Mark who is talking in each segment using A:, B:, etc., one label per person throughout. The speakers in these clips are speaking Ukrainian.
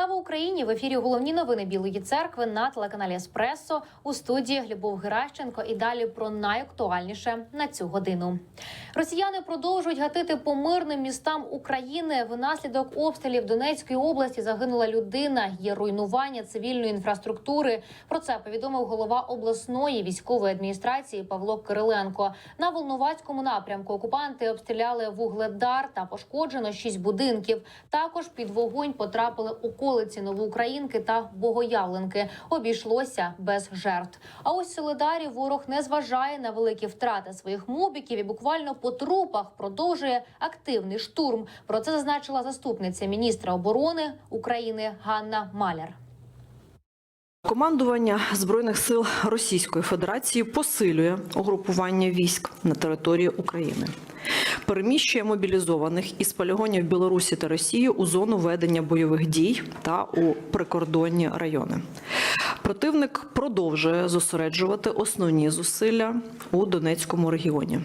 A: Слава Україні! В ефірі головні новини Білої церкви на телеканалі Еспресо у студії Любов Геращенко. І далі про найактуальніше на цю годину. Росіяни продовжують гатити по мирним містам України. Внаслідок обстрілів Донецької області загинула людина. Є руйнування цивільної інфраструктури. Про це повідомив голова обласної військової адміністрації Павло Кириленко. На Волновацькому напрямку окупанти обстріляли вугледар та пошкоджено шість будинків. Також під вогонь потрапили околиці Новоукраїнки та Богоявленки. Обійшлося без жертв. А ось Солидарі ворог не зважає на великі втрати своїх мобіків і буквально по трупах продовжує активний штурм. Про це зазначила заступниця міністра оборони України Ганна Маляр.
B: Командування збройних сил Російської Федерації посилює угрупування військ на території України, переміщує мобілізованих із полігонів Білорусі та Росії у зону ведення бойових дій та у прикордонні райони. Противник продовжує зосереджувати основні зусилля у Донецькому регіоні.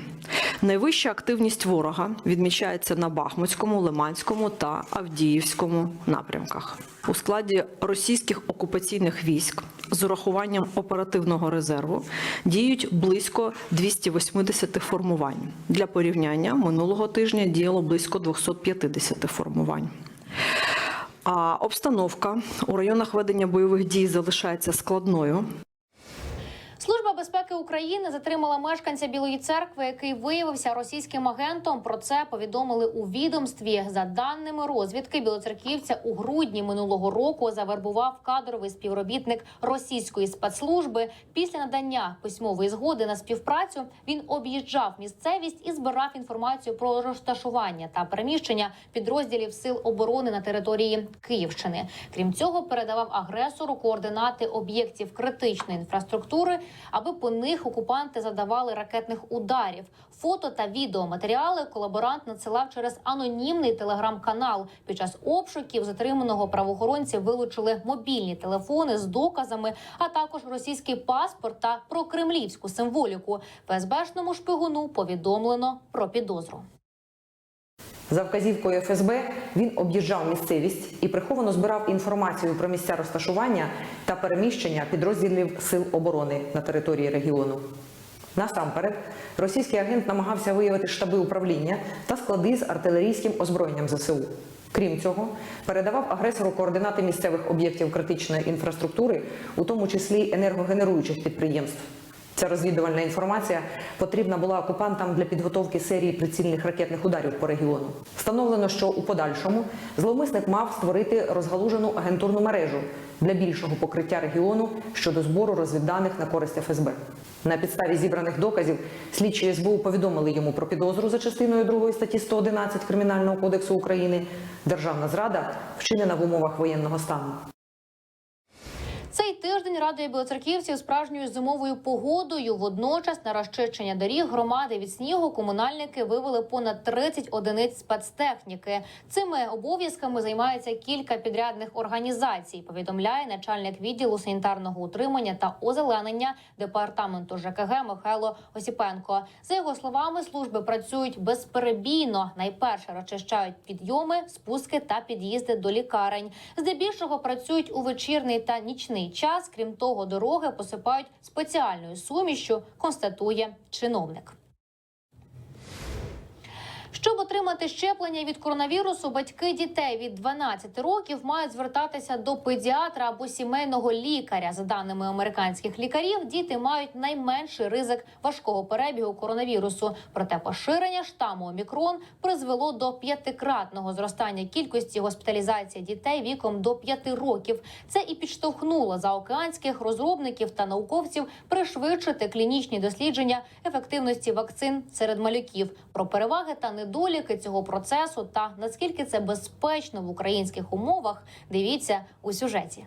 B: Найвища активність ворога відмічається на Бахмутському, Лиманському та Авдіївському напрямках. У складі російських окупаційних військ з урахуванням оперативного резерву діють близько 280 формувань. Для порівняння минулого тижня діяло близько 250 формувань. А обстановка у районах ведення бойових дій залишається складною.
A: Безпеки України затримала мешканця Білої церкви, який виявився російським агентом. Про це повідомили у відомстві. За даними розвідки, білоцерківця у грудні минулого року завербував кадровий співробітник російської спецслужби. Після надання письмової згоди на співпрацю він об'їжджав місцевість і збирав інформацію про розташування та переміщення підрозділів сил оборони на території Київщини. Крім цього, передавав агресору координати об'єктів критичної інфраструктури, аби по них окупанти задавали ракетних ударів. Фото та відеоматеріали колаборант надсилав через анонімний телеграм-канал. Під час обшуків затриманого правоохоронці вилучили мобільні телефони з доказами, а також російський паспорт та прокремлівську символіку. ФСБшному шпигуну повідомлено про підозру.
C: За вказівкою ФСБ він об'їжджав місцевість і приховано збирав інформацію про місця розташування та переміщення підрозділів сил оборони на території регіону. Насамперед, російський агент намагався виявити штаби управління та склади з артилерійським озброєнням ЗСУ. Крім цього, передавав агресору координати місцевих об'єктів критичної інфраструктури, у тому числі енергогенеруючих підприємств. Ця розвідувальна інформація потрібна була окупантам для підготовки серії прицільних ракетних ударів по регіону. Встановлено, що у подальшому зловмисник мав створити розгалужену агентурну мережу для більшого покриття регіону щодо збору розвідданих на користь ФСБ. На підставі зібраних доказів слідчі СБУ повідомили йому про підозру за частиною 2 статті 111 Кримінального кодексу України Державна зрада вчинена в умовах воєнного стану.
A: Цей тиждень радує білоцерківців справжньою зимовою погодою. Водночас на розчищення доріг громади від снігу комунальники вивели понад 30 одиниць спецтехніки. Цими обов'язками займається кілька підрядних організацій. Повідомляє начальник відділу санітарного утримання та озеленення департаменту ЖКГ Михайло Осіпенко. За його словами, служби працюють безперебійно. Найперше розчищають підйоми, спуски та під'їзди до лікарень. Здебільшого працюють у вечірний та нічний час. Крім того, дороги посипають спеціальною сумішю, констатує чиновник. Щоб отримати щеплення від коронавірусу, батьки дітей від 12 років мають звертатися до педіатра або сімейного лікаря. За даними американських лікарів, діти мають найменший ризик важкого перебігу коронавірусу. Проте поширення штаму омікрон призвело до п'ятикратного зростання кількості госпіталізації дітей віком до 5 років. Це і підштовхнуло заокеанських розробників та науковців пришвидшити клінічні дослідження ефективності вакцин серед малюків. Про переваги та недоліки цього процесу та наскільки це безпечно в українських умовах. Дивіться у сюжеті.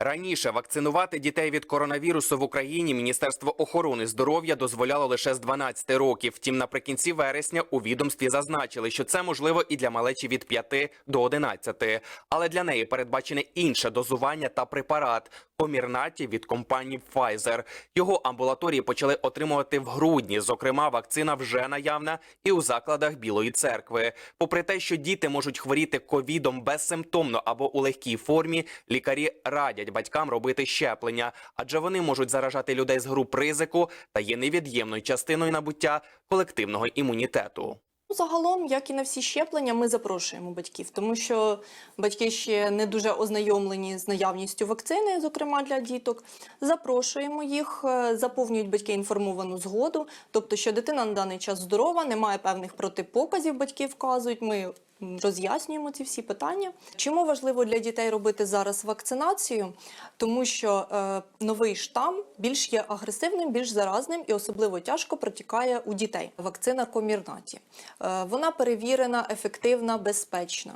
D: Раніше вакцинувати дітей від коронавірусу в Україні Міністерство охорони здоров'я дозволяло лише з 12 років. Втім, наприкінці вересня у відомстві зазначили, що це можливо і для малечі від 5 до 11. Але для неї передбачене інше дозування та препарат Комірнаті від компанії Pfizer. Його амбулаторії почали отримувати в грудні. Зокрема, вакцина вже наявна і у закладах Білої церкви. Попри те, що діти можуть хворіти ковідом безсимптомно або у легкій формі, лікарі радять батькам робити щеплення, адже вони можуть заражати людей з груп ризику та є невід'ємною частиною набуття колективного імунітету.
E: Ну, Загалом, як і на всі щеплення, ми запрошуємо батьків, тому що батьки ще не дуже ознайомлені з наявністю вакцини, зокрема для діток. Запрошуємо їх, е, заповнюють батьки інформовану згоду, тобто, що дитина на даний час здорова, немає певних протипоказів, батьки вказують. Ми роз'яснюємо ці всі питання. Чому важливо для дітей робити зараз вакцинацію? Тому що е, новий штам більш є агресивним, більш заразним і особливо тяжко протікає у дітей. Вакцина Комірнаті. Е, вона перевірена, ефективна, безпечна.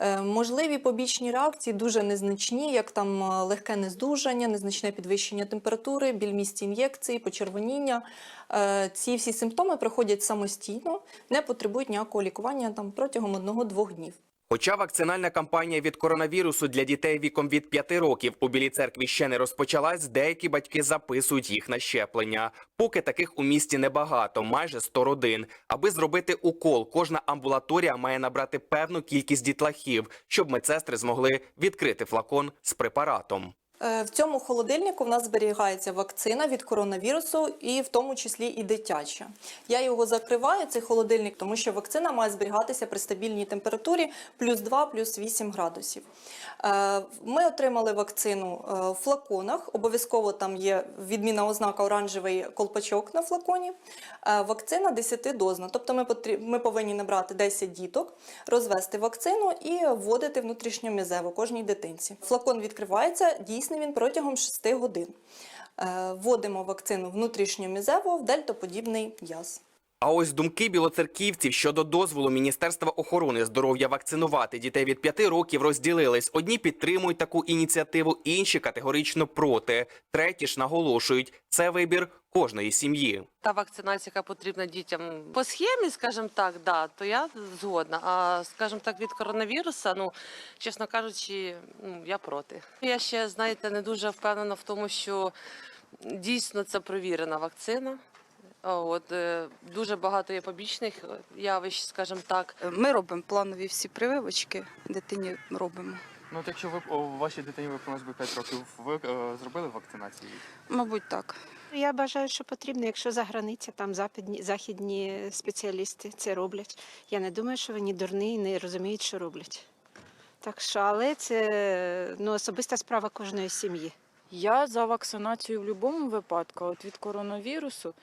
E: Е, Можливі побічні реакції дуже незначні, як там е, легке нездужання, незначне підвищення температури, біль місці ін'єкції, почервоніння. Е, Ці всі симптоми проходять самостійно, не потребують ніякого лікування там протягом одного-двох днів.
D: Хоча вакцинальна кампанія від коронавірусу для дітей віком від 5 років у Білій церкві ще не розпочалась, деякі батьки записують їх на щеплення. Поки таких у місті небагато, майже 100 родин. Аби зробити укол, кожна амбулаторія має набрати певну кількість дітлахів, щоб медсестри змогли відкрити флакон з препаратом.
E: Е, В цьому холодильнику в нас зберігається вакцина від коронавірусу, і в тому числі і дитяча. Я його закриваю, цей холодильник, тому що вакцина має зберігатися при стабільній температурі плюс 2, плюс 8 градусів. Е, Ми отримали вакцину е, в флаконах. Обов'язково там є відмінна ознака оранжевий колпачок на флаконі. Вакцина 10-дозна. Тобто ми, ми повинні набрати 10 діток, розвести вакцину і вводити внутрішньомізево кожній дитинці. Флакон відкривається, дійсний він протягом 6 годин. Е, Вводимо вакцину внутрішньомізево в дельтоподібний яз.
D: А ось думки білоцерківців щодо дозволу Міністерства охорони здоров'я вакцинувати дітей від 5 років розділились. Одні підтримують таку ініціативу, інші категорично проти. Треті ж наголошують, це вибір кожної сім'ї.
F: Та вакцинація, яка потрібна дітям по схемі, скажімо так, да, то я згодна. А скажімо так, від коронавіруса, ну чесно кажучи, ну я проти. Я ще знаєте не дуже впевнена в тому, що дійсно це провірена вакцина. От е, дуже багато є побічних е, явищ, скажімо так.
G: Ми робимо планові всі прививочки, дитині робимо.
H: Ну, от якщо ви о, вашій дитині виповнилось би 5 років, ви е, зробили вакцинацію?
G: Мабуть, так.
I: Я бажаю, що потрібно, якщо за границя, там западні західні спеціалісти це роблять. Я не думаю, що вони дурні і не розуміють, що роблять. Так що, але це ну, особиста справа кожної сім'ї.
J: Я за вакцинацію в будь-якому випадку, от від коронавірусу,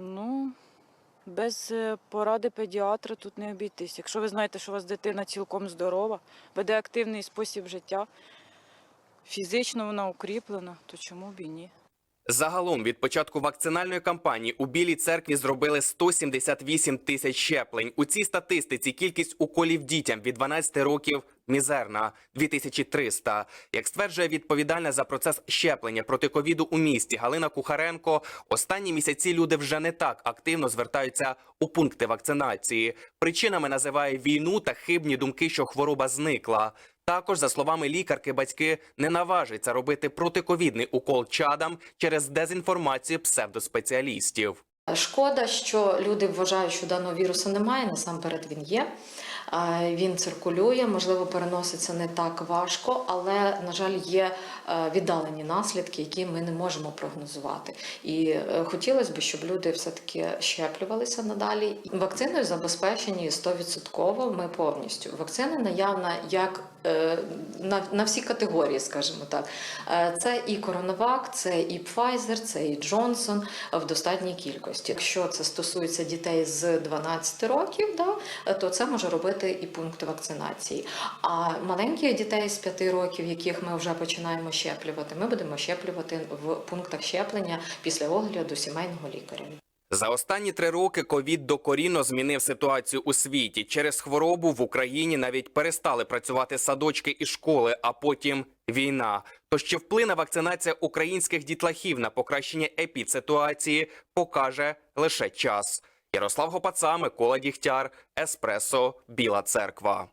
J: ну, без е, поради педіатра тут не обійтись. Якщо ви знаєте, що у вас дитина цілком здорова, веде активний спосіб життя, фізично вона укріплена, то чому б і ні?
D: Загалом від початку вакцинальної кампанії у Білій церкві зробили 178 тисяч щеплень. У цій статистиці кількість уколів дітям від 12 років мізерна 2300. Як стверджує відповідальна за процес щеплення проти ковіду у місті Галина Кухаренко, останні місяці люди вже не так активно звертаються у пункти вакцинації. Причинами називає війну та хибні думки, що хвороба зникла. Також, за словами лікарки, батьки не наважаться робити протиковідний укол чадам через дезінформацію псевдоспеціалістів.
K: Шкода, що люди вважають, що даного вірусу немає. Насамперед він є. Він циркулює, можливо, переноситься не так важко, але, на жаль, є е, віддалені наслідки, які ми не можемо прогнозувати. І е, хотілося б, щоб люди все-таки щеплювалися надалі. Вакциною забезпечені 100%. Ми повністю. Вакцина наявна як на, на всі категорії, скажімо так. Е, Це і Коронавак, це і Pfizer, це і Джонсон в достатній кількості. Якщо це стосується дітей з 12 років, да, то це може робити і пункт вакцинації. А маленьких дітей з 5 років, яких ми вже починаємо щеплювати, ми будемо щеплювати в пунктах щеплення після огляду сімейного лікаря.
D: За останні три роки ковід докорінно змінив ситуацію у світі. Через хворобу в Україні навіть перестали працювати садочки і школи, а потім війна. Тож чи вплине вакцинація українських дітлахів на покращення епідситуації, покаже лише час. Ярослав Гопаца, Микола Дігтяр, Еспресо, Біла Церква.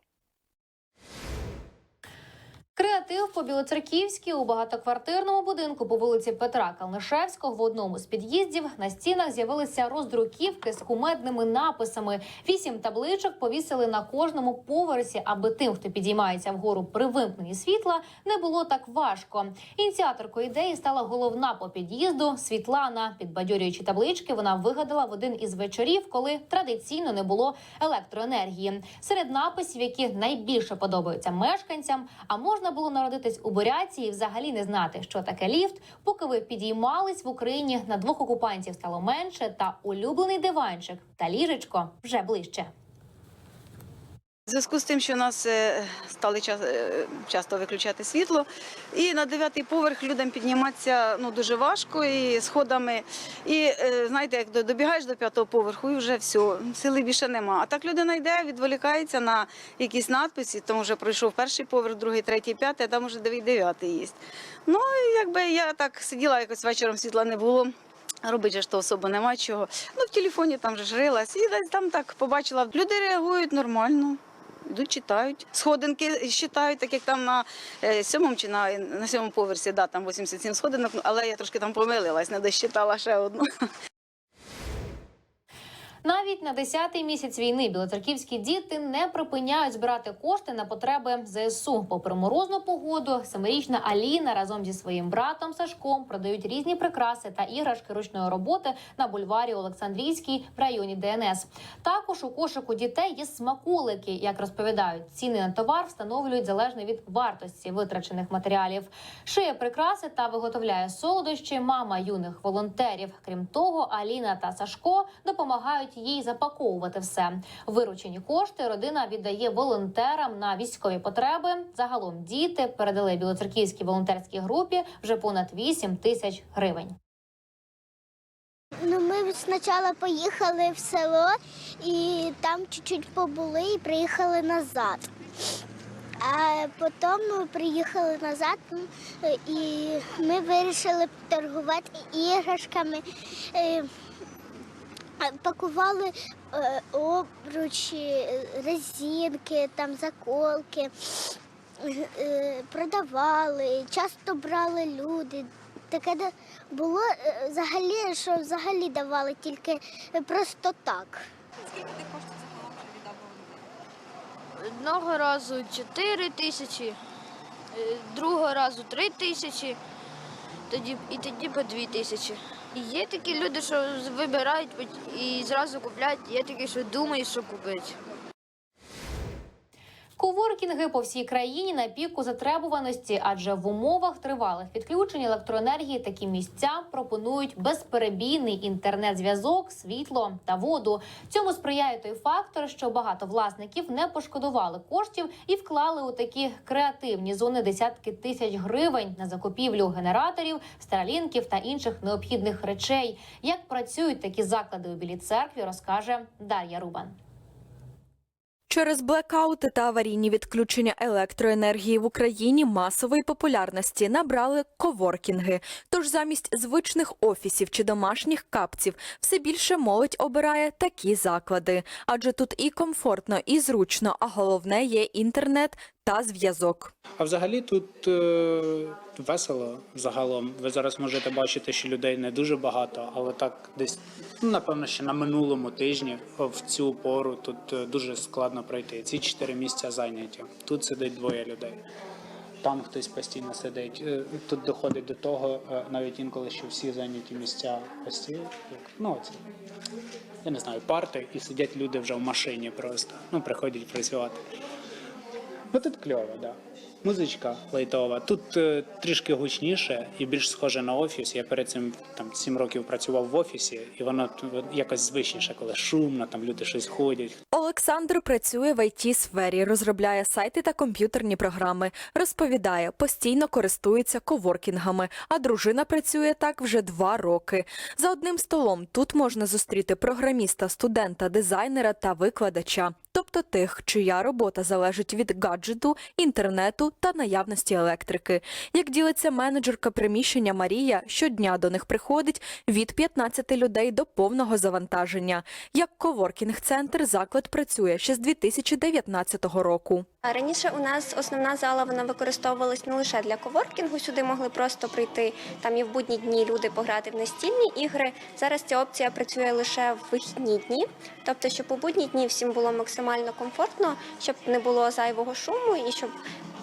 A: Креатив по Білоцерківській у багатоквартирному будинку по вулиці Петра Калнишевського в одному з під'їздів на стінах з'явилися роздруківки з кумедними написами. Вісім табличок повісили на кожному поверсі, аби тим, хто підіймається вгору при вимкненні світла, не було так важко. Ініціаторкою ідеї стала головна по під'їзду Світлана. Підбадьорюючи таблички, вона вигадала в один із вечорів, коли традиційно не було електроенергії. Серед написів, які найбільше подобаються мешканцям, а можна було народитись у Буряції і взагалі не знати, що таке ліфт. Поки ви підіймались в Україні, на двох окупантів стало менше, та улюблений диванчик та ліжечко вже ближче.
G: Зв'язку з тим, що у нас е, стали е, часто виключати світло, і на дев'ятий поверх людям підніматися ну, дуже важко і сходами. І е, знаєте, як добігаєш до п'ятого поверху, і вже все, сили більше нема. А так людина йде, відволікається на якісь надписи, тому вже пройшов перший поверх, другий, третій, п'ятий, а там вже дев'ятий є. Ну, якби я так сиділа якось вечором, світла не було. Робити же ж то особо нема чого. Ну, в телефоні там же ж рилась, і десь там так побачила. Люди реагують нормально. Йдуть, читають. Сходинки читають, так як там на е, сьомому чи на, на сьомому поверсі, да, там 87 сходинок, ну, але я трошки там помилилась, не досчитала ще одну.
A: Навіть на 10-й місяць війни білоцерківські діти не припиняють збирати кошти на потреби ЗСУ. Попри морозну погоду, семирічна Аліна разом зі своїм братом Сашком продають різні прикраси та іграшки ручної роботи на бульварі Олександрійській в районі ДНС. Також у кошику дітей є смаколики. Як розповідають, ціни на товар встановлюють залежно від вартості витрачених матеріалів. Шиє прикраси та виготовляє солодощі мама юних волонтерів. Крім того, Аліна та Сашко допомагають їй запаковувати все. Виручені кошти родина віддає волонтерам на військові потреби. Загалом діти передали білоцерківській волонтерській групі вже понад 8 тисяч гривень.
L: Ну, ми спочатку поїхали в село і там чуть-чуть побули і приїхали назад. А потім ми приїхали назад і ми вирішили торгувати іграшками, е, пакували е, обручі, резинки, там заколки, е, продавали, часто брали люди. Таке було е, взагалі, що взагалі давали тільки просто так.
M: Одного разу 4 тисячі, другого разу 3 тисячі, тоді, і тоді по 2 тисячі. Є такі люди, що вибирають і зразу купляють, є такі, що думають, що купити.
A: Коворкінги по всій країні на піку затребуваності, адже в умовах тривалих відключень електроенергії такі місця пропонують безперебійний інтернет-зв'язок, світло та воду. Цьому сприяє той фактор, що багато власників не пошкодували коштів і вклали у такі креативні зони десятки тисяч гривень на закупівлю генераторів, старалінків та інших необхідних речей. Як працюють такі заклади у білій церкві, розкаже Дар'я Рубан.
N: Через блекаути та аварійні відключення електроенергії в Україні масової популярності набрали коворкінги. Тож замість звичних офісів чи домашніх капців все більше молодь обирає такі заклади, адже тут і комфортно, і зручно, а головне є інтернет та зв'язок.
O: А взагалі тут е, весело загалом. Ви зараз можете бачити, що людей не дуже багато, але так десь, ну, напевно, ще на минулому тижні в цю пору тут е, дуже складно пройти. Ці чотири місця зайняті. Тут сидить двоє людей. Там хтось постійно сидить. Е, Тут доходить до того, е, навіть інколи, що всі зайняті місця постійно. Ну, оці, я не знаю, парти, і сидять люди вже в машині просто. Ну, приходять працювати. Ну тут кльово. Да. Музичка лайтова. Тут е, трішки гучніше і більш схоже на офіс. Я перед цим там сім років працював в офісі, і воно якось звичніше, коли шумно, там люди щось ходять.
N: Олександр працює в it сфері розробляє сайти та комп'ютерні програми. Розповідає, постійно користується коворкінгами, а дружина працює так вже два роки. За одним столом тут можна зустріти програміста, студента, дизайнера та викладача, тобто тих, чия робота залежить від гаджету, інтернету та наявності електрики. Як ділиться менеджерка приміщення Марія, щодня до них приходить від 15 людей до повного завантаження. Як коворкінг-центр заклад працює ще з 2019 року.
P: Раніше у нас основна зала вона використовувалась не лише для коворкінгу. Сюди могли просто прийти там і в будні дні люди пограти в настільні ігри. Зараз ця опція працює лише в вихідні дні, тобто, щоб у будні дні всім було максимально комфортно, щоб не було зайвого шуму і щоб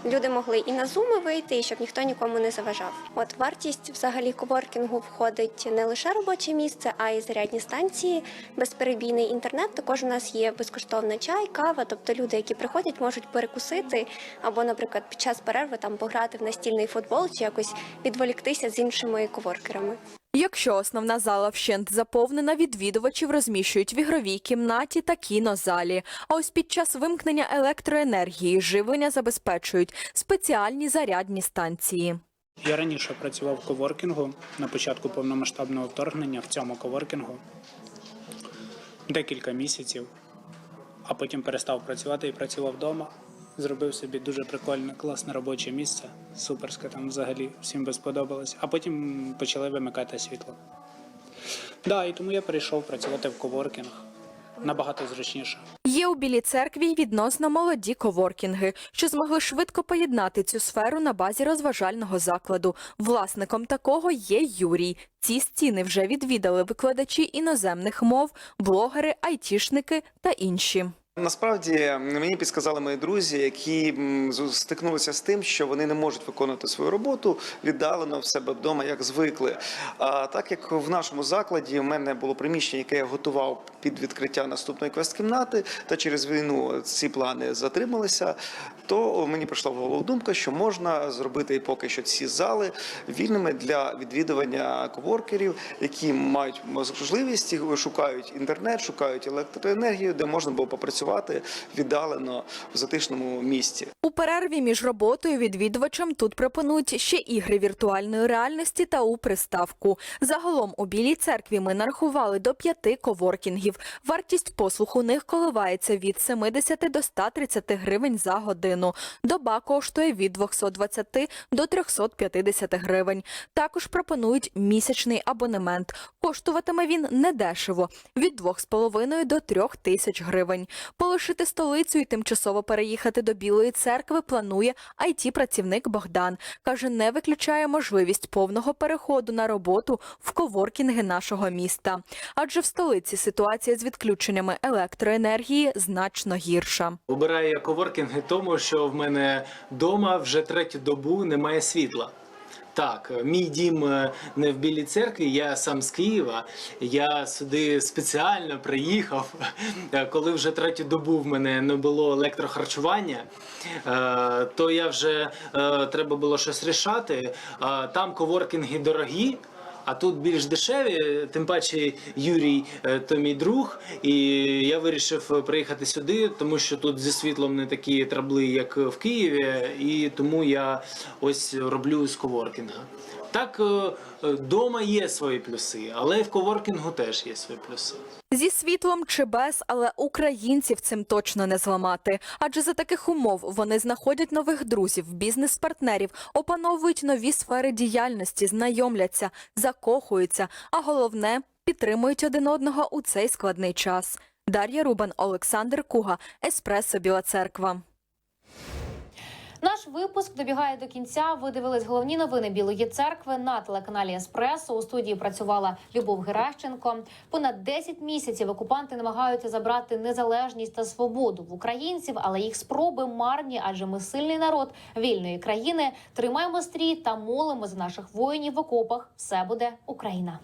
P: люди могли і на зуми вийти, і щоб ніхто нікому не заважав. От вартість взагалі коворкінгу входить не лише робоче місце, а й зарядні станції, безперебійний інтернет. Також у нас є безкоштовна чай, кава. Тобто люди, які приходять, можуть перекусити або, наприклад, під час перерви там пограти в настільний футбол чи якось відволіктися з іншими коворкерами.
N: Якщо основна зала вщент заповнена, відвідувачів розміщують в ігровій кімнаті та кінозалі. А ось під час вимкнення електроенергії живлення забезпечують спеціальні зарядні станції.
O: Я раніше працював в коворкінгу на початку повномасштабного вторгнення в цьому коворкінгу декілька місяців, а потім перестав працювати і працював вдома. Зробив собі дуже прикольне, класне робоче місце. Суперське там взагалі всім би сподобалось. А потім почали вимикати світло. Да, і тому я перейшов працювати в коворкінг. Набагато зручніше.
N: Є у Білій церкві й відносно молоді коворкінги, що змогли швидко поєднати цю сферу на базі розважального закладу. Власником такого є Юрій. Ці стіни вже відвідали викладачі іноземних мов, блогери, айтішники та інші.
Q: Насправді мені підсказали мої друзі, які стикнулися з тим, що вони не можуть виконувати свою роботу віддалено в себе вдома, як звикли. А так як в нашому закладі в мене було приміщення, яке я готував під відкриття наступної квест-кімнати, та через війну ці плани затрималися, то мені прийшла в голову думка, що можна зробити поки що ці зали вільними для відвідування коворкерів, які мають можливість шукають інтернет, шукають електроенергію, де можна було попрацювати віддалено в затишному місці.
N: У перерві між роботою відвідувачам тут пропонують ще ігри віртуальної реальності та у приставку. Загалом у Білій церкві ми нарахували до п'яти коворкінгів. Вартість послуг у них коливається від 70 до 130 гривень за годину. Доба коштує від 220 до 350 гривень. Також пропонують місячний абонемент. Коштуватиме він недешево – від 2,5 до 3 тисяч гривень. Полишити столицю і тимчасово переїхати до Білої церкви планує IT-працівник Богдан. Каже, не виключає можливість повного переходу на роботу в коворкінги нашого міста. Адже в столиці ситуація з відключеннями електроенергії значно гірша.
R: Обираю я коворкінги тому, що в мене вдома вже третю добу немає світла. Так, мій дім е, не в Білій церкві, я сам з Києва. Я сюди спеціально приїхав, е, коли вже третю добу в мене не було електрохарчування, е, то я вже треба було щось рішати. Там коворкінги дорогі. А тут більш дешеві, тим паче Юрій е, то мій друг, і я вирішив приїхати сюди, тому що тут зі світлом не такі трабли, як в Києві, і тому я ось роблю з коворкінга. Так, вдома є свої плюси, але в коворкінгу теж є свої плюси.
N: Зі світлом чи без, але українців цим точно не зламати. Адже за таких умов вони знаходять нових друзів, бізнес-партнерів, опановують нові сфери діяльності, знайомляться, закохуються, а головне підтримують один одного у цей складний час. Дар'я Рубан, Олександр Куга, Еспресо Біла Церква.
A: Випуск добігає до кінця. Ви дивились головні новини Білої церкви на телеканалі Еспресо. У студії працювала Любов Геращенко. Понад 10 місяців окупанти намагаються забрати незалежність та свободу в українців, але їх спроби марні, адже ми сильний народ вільної країни. Тримаємо стрій та молимо за наших воїнів в окопах. Все буде Україна.